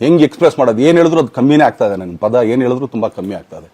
ಹೆಂಗೆ ಎಕ್ಸ್ಪ್ರೆಸ್ ಮಾಡೋದು? ಏನು ಹೇಳಿದ್ರು ಅದು ಕಮ್ಮಿನೇ ಆಗ್ತಾ ಇದೆ ನನ್ನ ಪದ ಏನು ಹೇಳಿದ್ರು ತುಂಬ ಕಮ್ಮಿ ಆಗ್ತಾ ಇದೆ.